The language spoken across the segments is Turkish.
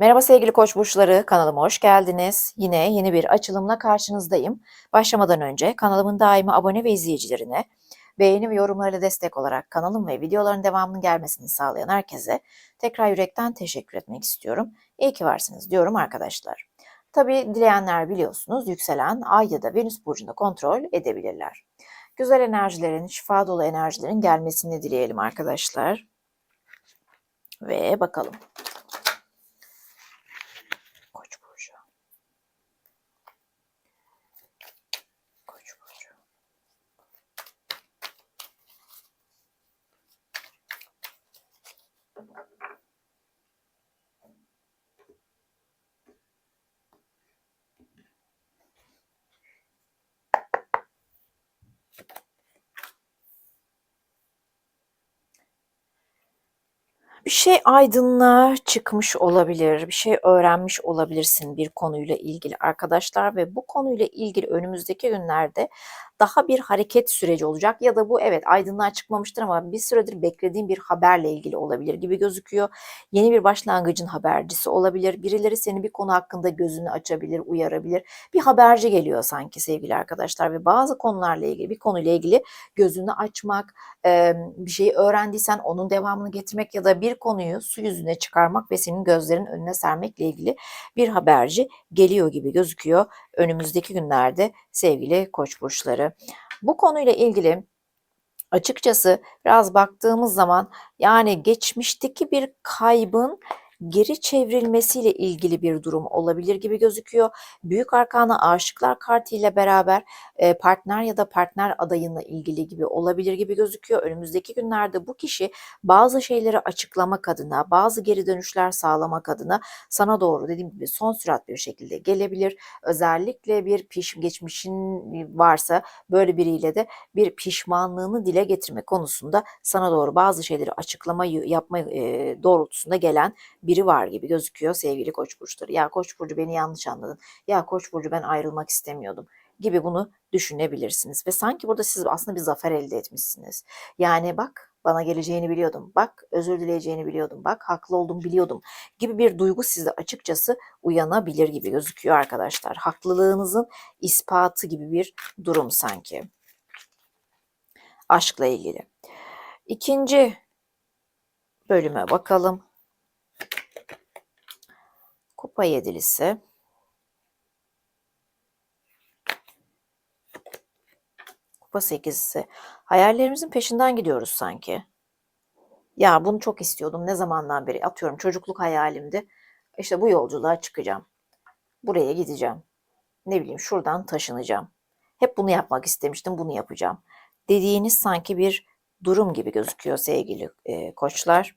Merhaba sevgili koç burçları, kanalıma hoş geldiniz. Yine yeni bir açılımla karşınızdayım. Başlamadan önce kanalımın daimi abone ve izleyicilerine beğeni ve yorumlarıyla destek olarak kanalım ve videoların devamının gelmesini sağlayan herkese tekrar yürekten teşekkür etmek istiyorum. İyi ki varsınız diyorum arkadaşlar. Tabii dileyenler biliyorsunuz yükselen ay ya da venüs burcunda kontrol edebilirler. Güzel enerjilerin, şifa dolu enerjilerin gelmesini dileyelim arkadaşlar. Ve bakalım. Koç burcu. Koç burcu. Bir şey aydınlığa çıkmış olabilir, bir şey öğrenmiş olabilirsin bir konuyla ilgili arkadaşlar ve bu konuyla ilgili önümüzdeki günlerde daha bir hareket süreci olacak ya da bu evet aydınlığa çıkmamıştır ama bir süredir beklediğin bir haberle ilgili olabilir gibi gözüküyor. Yeni bir başlangıcın habercisi olabilir. Birileri seni bir konu hakkında gözünü açabilir, uyarabilir. Bir haberci geliyor sanki sevgili arkadaşlar ve bazı konularla ilgili bir konuyla ilgili gözünü açmak, bir şeyi öğrendiysen onun devamını getirmek ya da bir konuyu su yüzüne çıkarmak ve senin gözlerin önüne sermekle ilgili bir haberci geliyor gibi gözüküyor önümüzdeki günlerde sevgili koç burçları. Bu konuyla ilgili açıkçası biraz baktığımız zaman yani geçmişteki bir kaybın geri çevrilmesiyle ilgili bir durum olabilir gibi gözüküyor. Büyük Arkana Aşıklar Kartı beraber partner ya da partner adayınla ilgili gibi olabilir gibi gözüküyor. Önümüzdeki günlerde bu kişi bazı şeyleri açıklamak adına, bazı geri dönüşler sağlamak adına sana doğru dediğim gibi son sürat bir şekilde gelebilir. Özellikle bir piş geçmişin varsa böyle biriyle de bir pişmanlığını dile getirme konusunda sana doğru bazı şeyleri açıklama yapma doğrultusunda gelen biri var gibi gözüküyor sevgili koç burçları. Ya koç burcu beni yanlış anladın. Ya koç burcu ben ayrılmak istemiyordum gibi bunu düşünebilirsiniz. Ve sanki burada siz aslında bir zafer elde etmişsiniz. Yani bak bana geleceğini biliyordum. Bak özür dileyeceğini biliyordum. Bak haklı oldum biliyordum gibi bir duygu sizde açıkçası uyanabilir gibi gözüküyor arkadaşlar. Haklılığınızın ispatı gibi bir durum sanki. Aşkla ilgili. İkinci bölüme bakalım. Kupa yedilisi. Kupa sekizisi. Hayallerimizin peşinden gidiyoruz sanki. Ya bunu çok istiyordum ne zamandan beri. Atıyorum çocukluk hayalimdi. İşte bu yolculuğa çıkacağım. Buraya gideceğim. Ne bileyim şuradan taşınacağım. Hep bunu yapmak istemiştim, bunu yapacağım. Dediğiniz sanki bir durum gibi gözüküyor sevgili e, koçlar.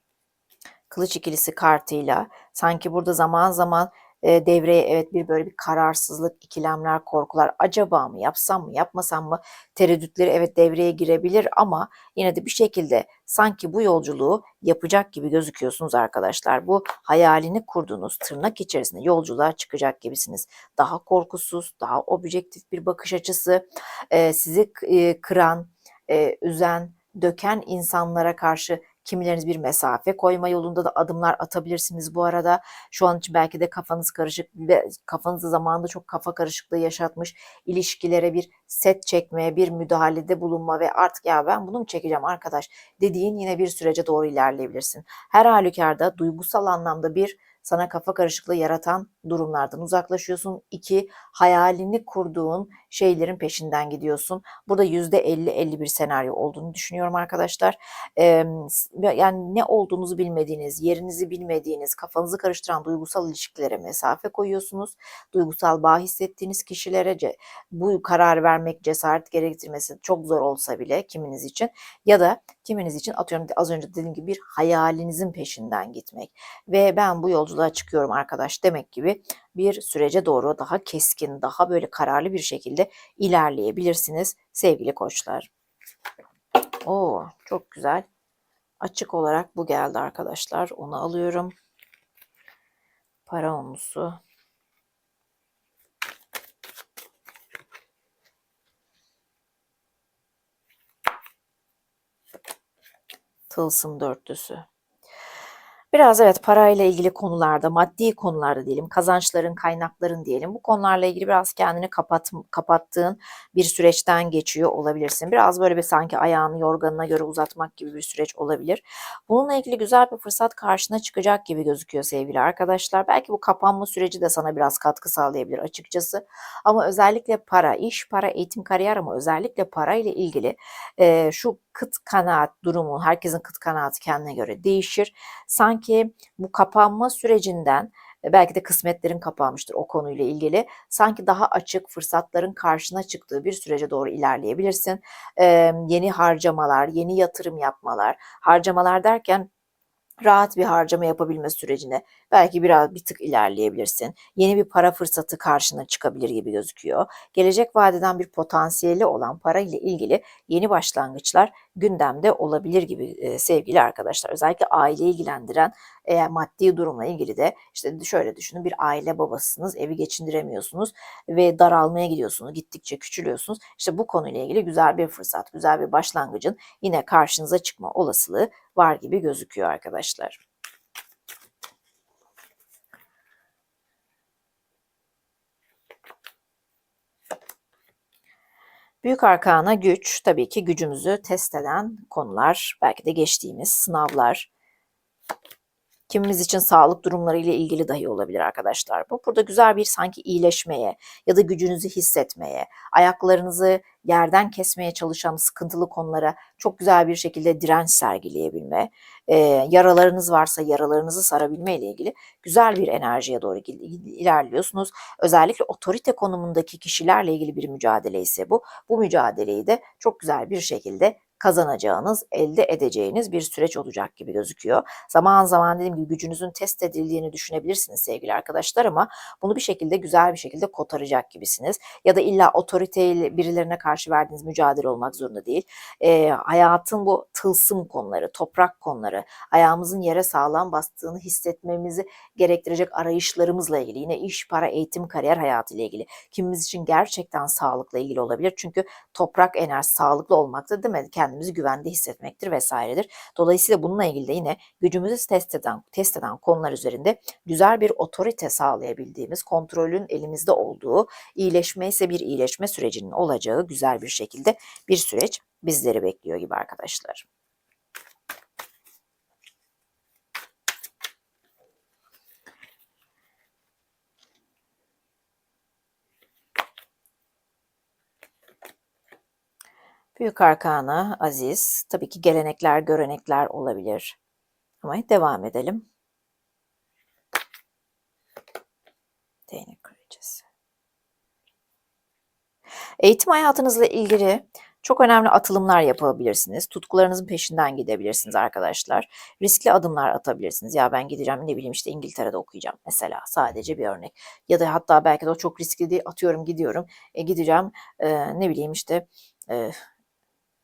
Kılıç ikilisi kartıyla sanki burada zaman zaman e, devreye evet bir böyle bir kararsızlık, ikilemler, korkular acaba mı yapsam mı yapmasam mı tereddütleri evet devreye girebilir ama yine de bir şekilde sanki bu yolculuğu yapacak gibi gözüküyorsunuz arkadaşlar. Bu hayalini kurduğunuz tırnak içerisinde yolculuğa çıkacak gibisiniz. Daha korkusuz, daha objektif bir bakış açısı, e, sizi e, kıran, e, üzen, döken insanlara karşı Kimileriniz bir mesafe koyma yolunda da adımlar atabilirsiniz bu arada. Şu an için belki de kafanız karışık ve kafanızı zamanında çok kafa karışıklığı yaşatmış ilişkilere bir set çekmeye, bir müdahalede bulunma ve artık ya ben bunu mu çekeceğim arkadaş dediğin yine bir sürece doğru ilerleyebilirsin. Her halükarda duygusal anlamda bir sana kafa karışıklığı yaratan durumlardan uzaklaşıyorsun. İki, hayalini kurduğun şeylerin peşinden gidiyorsun. Burada %50-50 bir senaryo olduğunu düşünüyorum arkadaşlar. Ee, yani ne olduğunuzu bilmediğiniz, yerinizi bilmediğiniz, kafanızı karıştıran duygusal ilişkilere mesafe koyuyorsunuz. Duygusal bağ hissettiğiniz kişilere bu karar vermek cesaret gerektirmesi çok zor olsa bile kiminiz için ya da kiminiz için atıyorum az önce dediğim gibi bir hayalinizin peşinden gitmek ve ben bu yolculuğa çıkıyorum arkadaş demek gibi bir sürece doğru daha keskin, daha böyle kararlı bir şekilde ilerleyebilirsiniz sevgili koçlar. Oo, çok güzel. Açık olarak bu geldi arkadaşlar. Onu alıyorum. Para onlusu. Tılsım dörtlüsü. Biraz evet parayla ilgili konularda, maddi konularda diyelim, kazançların, kaynakların diyelim. Bu konularla ilgili biraz kendini kapat, kapattığın bir süreçten geçiyor olabilirsin. Biraz böyle bir sanki ayağını yorganına göre uzatmak gibi bir süreç olabilir. Bununla ilgili güzel bir fırsat karşına çıkacak gibi gözüküyor sevgili arkadaşlar. Belki bu kapanma süreci de sana biraz katkı sağlayabilir açıkçası. Ama özellikle para, iş, para, eğitim, kariyer ama özellikle para ile ilgili e, şu kıt kanaat durumu, herkesin kıt kanaatı kendine göre değişir. Sanki bu kapanma sürecinden e, belki de kısmetlerin kapanmıştır o konuyla ilgili. Sanki daha açık fırsatların karşına çıktığı bir sürece doğru ilerleyebilirsin. Ee, yeni harcamalar, yeni yatırım yapmalar, harcamalar derken rahat bir harcama yapabilme sürecine belki biraz bir tık ilerleyebilirsin. Yeni bir para fırsatı karşına çıkabilir gibi gözüküyor. Gelecek vadeden bir potansiyeli olan para ile ilgili yeni başlangıçlar gündemde olabilir gibi e, sevgili arkadaşlar. Özellikle aile ilgilendiren eğer maddi durumla ilgili de işte şöyle düşünün bir aile babasısınız, evi geçindiremiyorsunuz ve daralmaya gidiyorsunuz, gittikçe küçülüyorsunuz. İşte bu konuyla ilgili güzel bir fırsat, güzel bir başlangıcın yine karşınıza çıkma olasılığı var gibi gözüküyor arkadaşlar. Büyük arkana güç, tabii ki gücümüzü test eden konular, belki de geçtiğimiz sınavlar, Kimimiz için sağlık durumları ile ilgili dahi olabilir arkadaşlar. Bu burada güzel bir sanki iyileşmeye ya da gücünüzü hissetmeye, ayaklarınızı yerden kesmeye çalışan sıkıntılı konulara çok güzel bir şekilde direnç sergileyebilme, e, yaralarınız varsa yaralarınızı sarabilme ile ilgili güzel bir enerjiye doğru ilerliyorsunuz. Özellikle otorite konumundaki kişilerle ilgili bir mücadele ise bu. Bu mücadeleyi de çok güzel bir şekilde kazanacağınız, elde edeceğiniz bir süreç olacak gibi gözüküyor. Zaman zaman dediğim gibi gücünüzün test edildiğini düşünebilirsiniz sevgili arkadaşlar ama bunu bir şekilde güzel bir şekilde kotaracak gibisiniz. Ya da illa otoriteyle birilerine karşı verdiğiniz mücadele olmak zorunda değil. E, hayatın bu tılsım konuları, toprak konuları, ayağımızın yere sağlam bastığını hissetmemizi gerektirecek arayışlarımızla ilgili yine iş, para, eğitim, kariyer hayatı ile ilgili kimimiz için gerçekten sağlıkla ilgili olabilir. Çünkü toprak enerjisi sağlıklı olmakta değil mi? Kendimizi güvende hissetmektir vesairedir. Dolayısıyla bununla ilgili de yine gücümüzü test eden, test eden konular üzerinde güzel bir otorite sağlayabildiğimiz, kontrolün elimizde olduğu, iyileşme ise bir iyileşme sürecinin olacağı güzel bir şekilde bir süreç bizleri bekliyor gibi arkadaşlar. Büyük arkana aziz. Tabii ki gelenekler, görenekler olabilir. Ama devam edelim. Değnek kraliçesi. Eğitim hayatınızla ilgili çok önemli atılımlar yapabilirsiniz. Tutkularınızın peşinden gidebilirsiniz arkadaşlar. Riskli adımlar atabilirsiniz. Ya ben gideceğim ne bileyim işte İngiltere'de okuyacağım mesela sadece bir örnek. Ya da hatta belki de o çok riskli değil atıyorum gidiyorum. E, gideceğim e, ne bileyim işte e,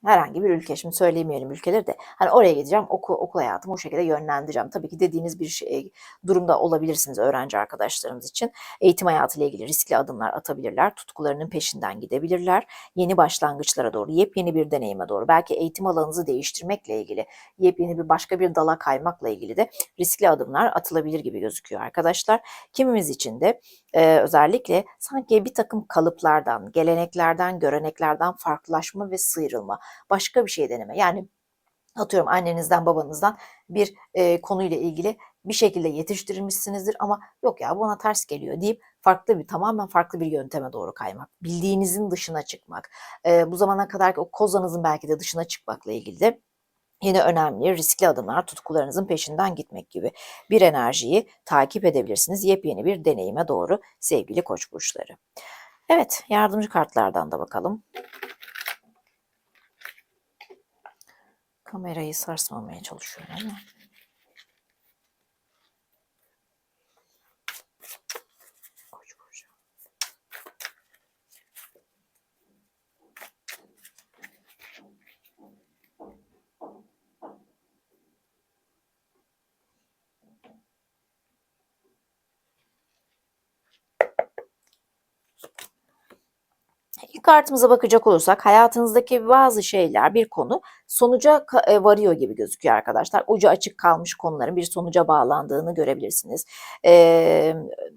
herhangi bir ülke şimdi söyleyemeyelim ülkeleri de hani oraya gideceğim okul, okul hayatımı o şekilde yönlendireceğim. Tabii ki dediğiniz bir şey, durumda olabilirsiniz öğrenci arkadaşlarınız için. Eğitim hayatıyla ilgili riskli adımlar atabilirler. Tutkularının peşinden gidebilirler. Yeni başlangıçlara doğru, yepyeni bir deneyime doğru. Belki eğitim alanınızı değiştirmekle ilgili, yepyeni bir başka bir dala kaymakla ilgili de riskli adımlar atılabilir gibi gözüküyor arkadaşlar. Kimimiz için de e, özellikle sanki bir takım kalıplardan, geleneklerden, göreneklerden farklılaşma ve sıyrılma başka bir şey deneme. Yani atıyorum annenizden babanızdan bir e, konuyla ilgili bir şekilde yetiştirilmişsinizdir ama yok ya buna ters geliyor deyip farklı bir tamamen farklı bir yönteme doğru kaymak. Bildiğinizin dışına çıkmak. E, bu zamana kadar o kozanızın belki de dışına çıkmakla ilgili de Yine önemli riskli adımlar tutkularınızın peşinden gitmek gibi bir enerjiyi takip edebilirsiniz. Yepyeni bir deneyime doğru sevgili koç burçları. Evet yardımcı kartlardan da bakalım. Kamerayı sarsmamaya çalışıyorum ama. İlk kartımıza bakacak olursak hayatınızdaki bazı şeyler, bir konu sonuca e, varıyor gibi gözüküyor arkadaşlar. Ucu açık kalmış konuların bir sonuca bağlandığını görebilirsiniz. Ee,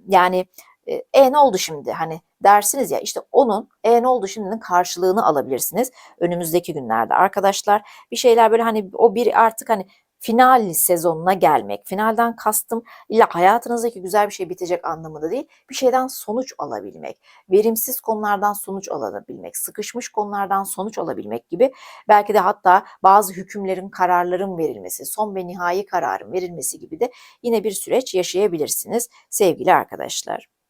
yani e, e ne oldu şimdi hani dersiniz ya işte onun e ne oldu şimdinin karşılığını alabilirsiniz önümüzdeki günlerde arkadaşlar. Bir şeyler böyle hani o bir artık hani final sezonuna gelmek. Finalden kastım illa hayatınızdaki güzel bir şey bitecek anlamında değil. Bir şeyden sonuç alabilmek. Verimsiz konulardan sonuç alabilmek. Sıkışmış konulardan sonuç alabilmek gibi. Belki de hatta bazı hükümlerin, kararların verilmesi, son ve nihai kararın verilmesi gibi de yine bir süreç yaşayabilirsiniz sevgili arkadaşlar.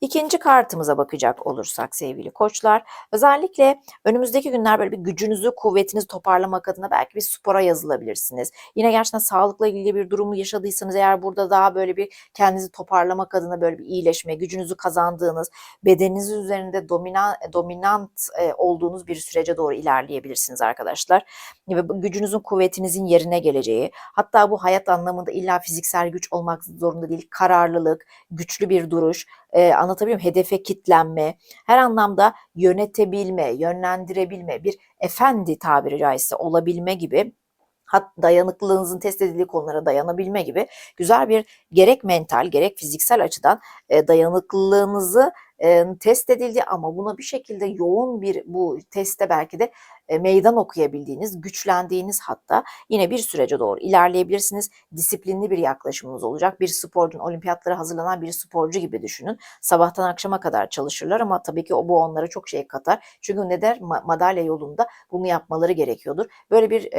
İkinci kartımıza bakacak olursak sevgili koçlar, özellikle önümüzdeki günler böyle bir gücünüzü, kuvvetinizi toparlamak adına belki bir spora yazılabilirsiniz. Yine gerçekten sağlıkla ilgili bir durumu yaşadıysanız eğer burada daha böyle bir kendinizi toparlamak adına böyle bir iyileşme, gücünüzü kazandığınız, bedeniniz üzerinde dominant, dominant e, olduğunuz bir sürece doğru ilerleyebilirsiniz arkadaşlar. Ve gücünüzün, kuvvetinizin yerine geleceği, hatta bu hayat anlamında illa fiziksel güç olmak zorunda değil, kararlılık, güçlü bir duruş, e, anlatabiliyor muyum? Hedefe kitlenme, her anlamda yönetebilme, yönlendirebilme, bir efendi tabiri caizse olabilme gibi hat dayanıklılığınızın test edildiği konulara dayanabilme gibi güzel bir gerek mental gerek fiziksel açıdan e, dayanıklılığınızı test edildi ama buna bir şekilde yoğun bir bu testte belki de meydan okuyabildiğiniz, güçlendiğiniz hatta yine bir sürece doğru ilerleyebilirsiniz. Disiplinli bir yaklaşımınız olacak. Bir sporcunun olimpiyatlara hazırlanan bir sporcu gibi düşünün. Sabahtan akşama kadar çalışırlar ama tabii ki o bu onlara çok şey katar. Çünkü ne der Ma- madalya yolunda bunu yapmaları gerekiyordur. Böyle bir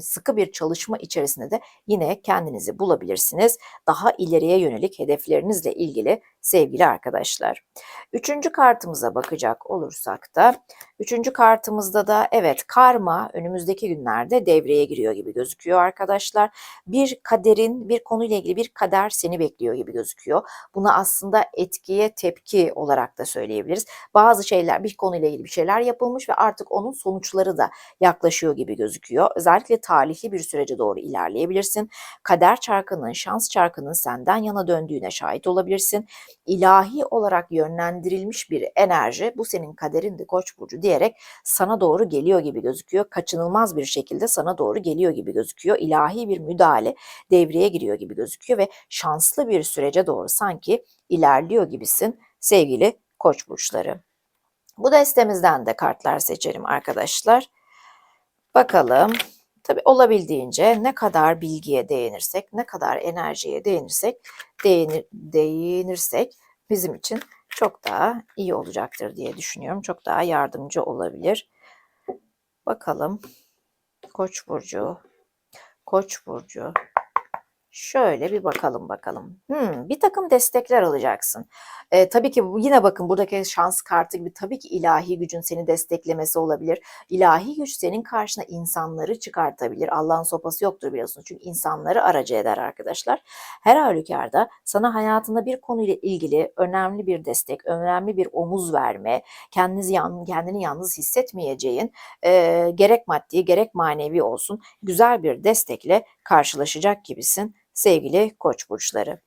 sıkı bir çalışma içerisinde de yine kendinizi bulabilirsiniz. Daha ileriye yönelik hedeflerinizle ilgili sevgili arkadaşlar. Üçüncü kartımıza bakacak olursak da üçüncü kartımızda da evet karma önümüzdeki günlerde devreye giriyor gibi gözüküyor arkadaşlar. Bir kaderin bir konuyla ilgili bir kader seni bekliyor gibi gözüküyor. Buna aslında etkiye tepki olarak da söyleyebiliriz. Bazı şeyler bir konuyla ilgili bir şeyler yapılmış ve artık onun sonuçları da yaklaşıyor gibi gözüküyor. Özellikle talihli bir sürece doğru ilerleyebilirsin. Kader çarkının, şans çarkının senden yana döndüğüne şahit olabilirsin. İlahi olarak yönlendirilmiş bir enerji bu senin kaderindi Koç burcu diyerek sana doğru geliyor gibi gözüküyor. Kaçınılmaz bir şekilde sana doğru geliyor gibi gözüküyor. İlahi bir müdahale devreye giriyor gibi gözüküyor ve şanslı bir sürece doğru sanki ilerliyor gibisin sevgili Koç burçları. Bu destemizden de kartlar seçelim arkadaşlar. Bakalım. Tabi olabildiğince ne kadar bilgiye değinirsek, ne kadar enerjiye değinirsek, değinir, değinirsek bizim için çok daha iyi olacaktır diye düşünüyorum. Çok daha yardımcı olabilir. Bakalım. Koç burcu. Koç burcu. Şöyle bir bakalım bakalım. Hmm, bir takım destekler alacaksın. Ee, tabii ki yine bakın buradaki şans kartı gibi tabii ki ilahi gücün seni desteklemesi olabilir. İlahi güç senin karşına insanları çıkartabilir. Allah'ın sopası yoktur biliyorsunuz. Çünkü insanları aracı eder arkadaşlar. Her halükarda sana hayatında bir konuyla ilgili önemli bir destek, önemli bir omuz verme, kendinizi yan, kendini yalnız hissetmeyeceğin e, gerek maddi gerek manevi olsun güzel bir destekle karşılaşacak gibisin sevgili koç burçları.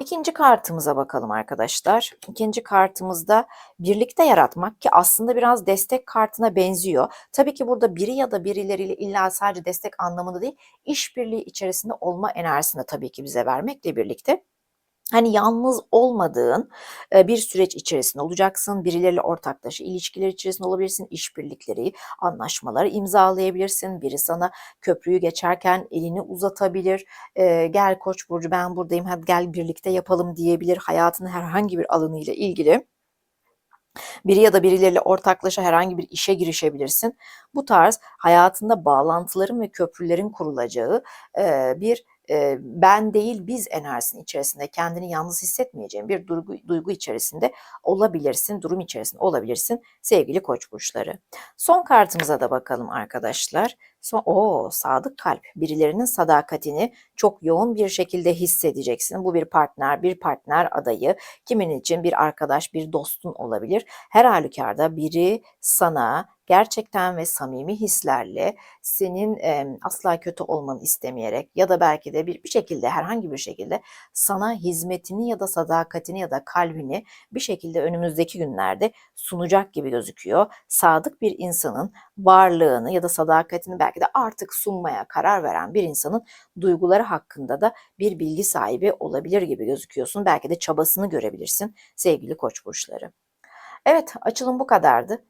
İkinci kartımıza bakalım arkadaşlar. İkinci kartımızda birlikte yaratmak ki aslında biraz destek kartına benziyor. Tabii ki burada biri ya da birileriyle illa sadece destek anlamında değil, işbirliği içerisinde olma enerjisini tabii ki bize vermekle birlikte Hani yalnız olmadığın bir süreç içerisinde olacaksın. Birileriyle ortaklaşa ilişkiler içerisinde olabilirsin. işbirlikleri, anlaşmaları imzalayabilirsin. Biri sana köprüyü geçerken elini uzatabilir. Gel Koç burcu ben buradayım. Hadi gel birlikte yapalım diyebilir. Hayatının herhangi bir alanıyla ilgili biri ya da birileriyle ortaklaşa herhangi bir işe girişebilirsin. Bu tarz hayatında bağlantıların ve köprülerin kurulacağı bir ben değil biz enerjisinin içerisinde kendini yalnız hissetmeyeceğin bir duygu, duygu içerisinde olabilirsin, durum içerisinde olabilirsin sevgili koç burçları. Son kartımıza da bakalım arkadaşlar. Son, o sadık kalp. Birilerinin sadakatini çok yoğun bir şekilde hissedeceksin. Bu bir partner, bir partner adayı. Kimin için bir arkadaş, bir dostun olabilir. Her halükarda biri sana gerçekten ve samimi hislerle senin em, asla kötü olmanı istemeyerek ya da belki de bir, bir şekilde herhangi bir şekilde sana hizmetini ya da sadakatini ya da kalbini bir şekilde önümüzdeki günlerde sunacak gibi gözüküyor. Sadık bir insanın varlığını ya da sadakatini belki de artık sunmaya karar veren bir insanın duyguları hakkında da bir bilgi sahibi olabilir gibi gözüküyorsun. Belki de çabasını görebilirsin sevgili koç burçları. Evet açılım bu kadardı.